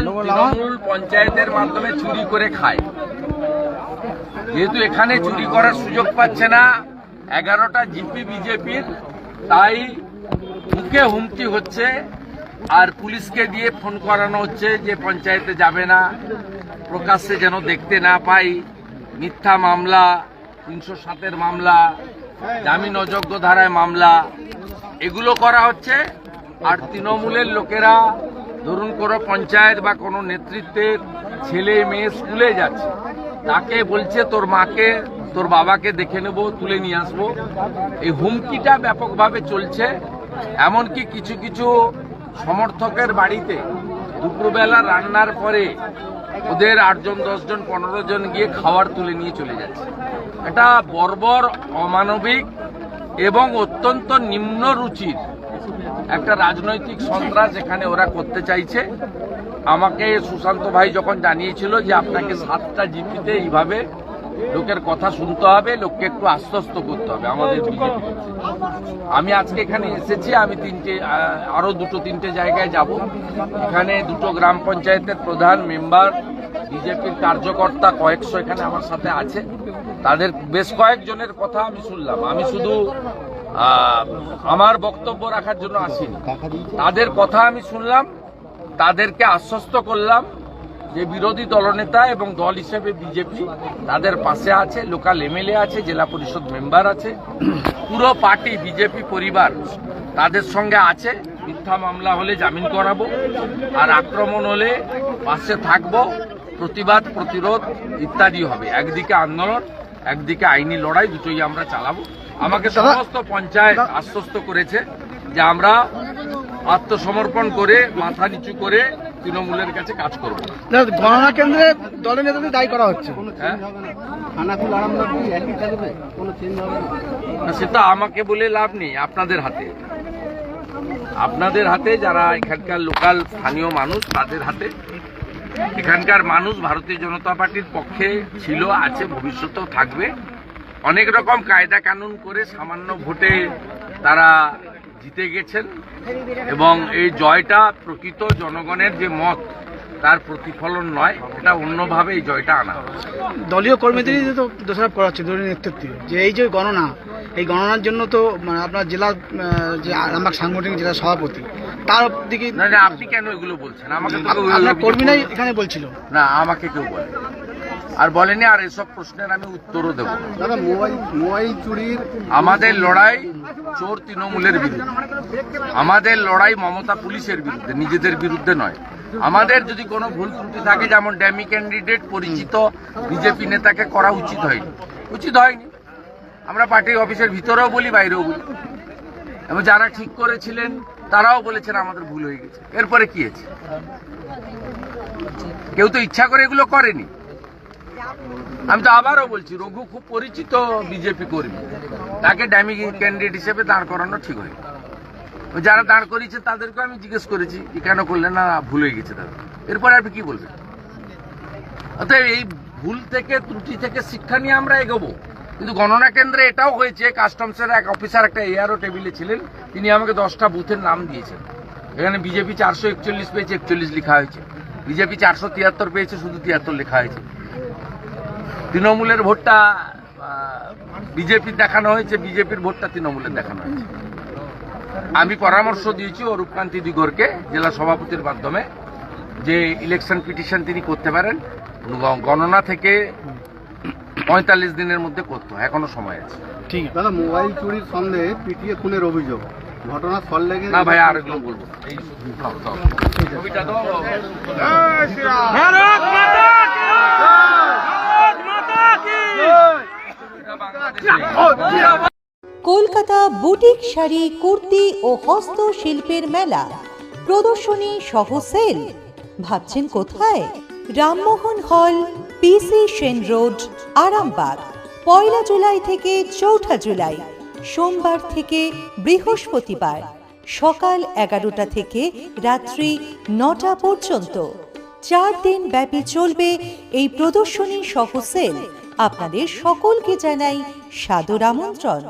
তৃণমূল পঞ্চায়েতের মাধ্যমে চুরি করে খায়। যেহেতু এখানে চুরি করার সুযোগ পাচ্ছে না এগারোটা জিপি বিজেপির তাই মুখে হুমকি হচ্ছে আর পুলিশকে দিয়ে ফোন করানো হচ্ছে যে পঞ্চায়েতে যাবে না প্রকাশ্যে যেন দেখতে না পাই। মিথ্যা মামলা তিনশো সাতের মামলা জামিন অযোগ্য ধারায় মামলা এগুলো করা হচ্ছে। আর তৃণমূলের লোকেরা ধরুন কোনো পঞ্চায়েত বা কোনো নেতৃত্বের ছেলে মেয়ে স্কুলে যাচ্ছে, তাকে বলছে তোর মাকে, তোর বাবাকে দেখে নেব, তুলে নিয়ে আসব। এই হুমকিটা ব্যাপকভাবে চলছে, এমনকি কিছু কিছু সমর্থকের বাড়িতে দুপুরবেলা রান্নার পরে ওদের আটজন, দশজন, পনেরো জন গিয়ে খাবার তুলে নিয়ে চলে যাচ্ছে। এটা বর্বর অমানবিক এবং অত্যন্ত নিম্ন রুচির একটা রাজনৈতিক সন্ত্রাস এখানে ওরা করতে চাইছে। আমাকে সুশান্ত ভাই যখন জানিয়েছিল যে আপনাকে সাতটা জিপিতে এইভাবে লোকের কথা শুনতে হবে লোককে একটু আশ্বস্ত করতে হবে আমাদের আমি আজকে এখানে এসেছি আমি তিনটে আহ, আরও দুটো তিনটে জায়গায় যাব। এখানে দুটো গ্রাম পঞ্চায়েতের প্রধান মেম্বার বিজেপির কার্যকর্তা কয়েকশো এখানে আমার সাথে আছে। তাদের বেশ কয়েকজনের কথা আমি শুনলাম। আমি শুধু আমার বক্তব্য রাখার জন্য আসিনি। তাদের কথা আমি শুনলাম, তাদেরকে আশ্বস্ত করলাম যে বিরোধী দলনেতা এবং দল হিসেবে বিজেপি তাদের পাশে আছে, লোকাল এমএলএ আছে, জেলা পরিষদ মেম্বার আছে। পুরো পার্টি বিজেপি পরিবার তাদের সঙ্গে আছে। মিথ্যা মামলা হলে জামিন করাবো, আর আক্রমণ হলে পাশে থাকব। প্রতিবাদ, প্রতিরোধ ইত্যাদি হবে। একদিকে আন্দোলন একদিকে আইনি লড়াই দুটোই আমরা চালাবো। আমাকে সমস্ত পঞ্চায়েত আশ্বস্ত করেছে যে আমরা আত্মসমর্পণ করে মাথা নিচু করে তৃণমূলের কাছে কাজ করব। গণনা কেন্দ্রে দলের নেতাদের দায়ী করা হচ্ছে। হ্যাঁ? সেটা আমাকে বলে লাভ নেই আপনাদের হাতে। আপনাদের হাতে যারা এখানকার লোকাল স্থানীয় মানুষ তাদের হাতে এখানকার মানুষ ভারতীয় জনতা পার্টির পক্ষে ছিল, আছে, ভবিষ্যতেও থাকবে। অনেক রকম কায়দা কানুন করে সামান্য ভোটে তারা জিতে গেছেন এবং এই জয়টা প্রকৃত জনগণের যে মত, তার প্রতিফলন নয়, এটা অন্যভাবে এই জয়টা আনা। দলীয় কর্মীদেরই তো দোষারোপ করা হচ্ছে, দলীয় নেতৃত্বে। যে এই যে গণনা এই গণনার জন্য তো মানে আপনার জেলা যে আরামবাগ সাংগঠনিক জেলা সভাপতি তার দিকে না না আপনি কেন এগুলো বলছেন? আমাকে আপনার কর্মীরাই এখানে বলছিল। না আমাকে কেউ বলে আর বলেনি আর এসব প্রশ্নের আমি উত্তরও দেবো না। দাদা মোবাইল মোবাইল চুরির আমাদের লড়াই চোর তৃণমূলের বিরুদ্ধে। আমাদের লড়াই মমতা পুলিশের বিরুদ্ধে নিজেদের বিরুদ্ধে নয়। আমাদের যদি কোনো ভুল ত্রুটি থাকে যেমন ড্যামি ক্যান্ডিডেট পরিচিত বিজেপি নেতাকে করা উচিত হয়নি। উচিত হয়নি। আমরা পার্টি অফিসের ভিতরেও বলি, বাইরেও বলি। এবং যারা ঠিক করেছিলেন, তারাও বলেছেন আমাদের ভুল হয়ে গেছে। এরপরে কি হয়েছে কেউ তো ইচ্ছা করে এগুলো করেনি। আমি তো আবারও বলছি, রঘু খুব পরিচিত বিজেপি কর্মী। তাকে ড্যামি ক্যান্ডিডেট হিসেবে দাঁড় করানো ঠিক হয় যারা দাঁড় করিয়েছে তাদেরকে আমি জিজ্ঞেস করেছি কেন করলেন না? ভুল হয়ে গেছে তাদের। এরপরে আপনি কি বলবেন অতএব এই ভুল থেকে, ত্রুটি থেকে শিক্ষা নিয়ে আমরা এগোবো। কিন্তু গণনা কেন্দ্রে এটাও হয়েছে কাস্টমসের এক অফিসার একটা এআরও টেবিলে ছিলেন, তিনি আমাকে দশটা বুথের নাম দিয়েছেন। এখানে বিজেপি চারশো একচল্লিশ পেয়েছে, একচল্লিশ লেখা হয়েছে। বিজেপি চারশো তিয়াত্তর পেয়েছে, শুধু তিয়াত্তর লেখা হয়েছে। তৃণমূলের ভোটটা বিজেপির দেখানো হয়েছে বিজেপির ভোটটা তৃণমূলের দেখানো হয়েছে। আমি পরামর্শ দিয়েছি অরূপকান্তি দিগরকে, জেলা সভাপতির মাধ্যমে, যে ইলেকশন পিটিশন তিনি করতে পারেন। গণনা থেকে পঁয়তাল্লিশ দিনের মধ্যে করতো এখনও সময় আছে। ঠিক আছে। দাদা মোবাইল চুরির সন্দেহে পিটিয়ে খুনের অভিযোগ। ঘটনা ফল লেগে না ভাই আর এগুলো বলব। কলকাতা বুটিক শাড়ি কুর্তি ও হস্তশিল্পের মেলা। প্রদর্শনী সহ সেল। ভাবছেন কোথায়? Rammohan hall PC Sen road Arambagh পয়লা জুলাই থেকে চৌঠা জুলাই, সোমবার থেকে বৃহস্পতিবার, সকাল এগারোটা থেকে রাত্রি নটা পর্যন্ত। চার দিন ব্যাপী চলবে এই প্রদর্শনী সহ সেল। আপনাদের সকলকে জানাই সাদর আমন্ত্রণ।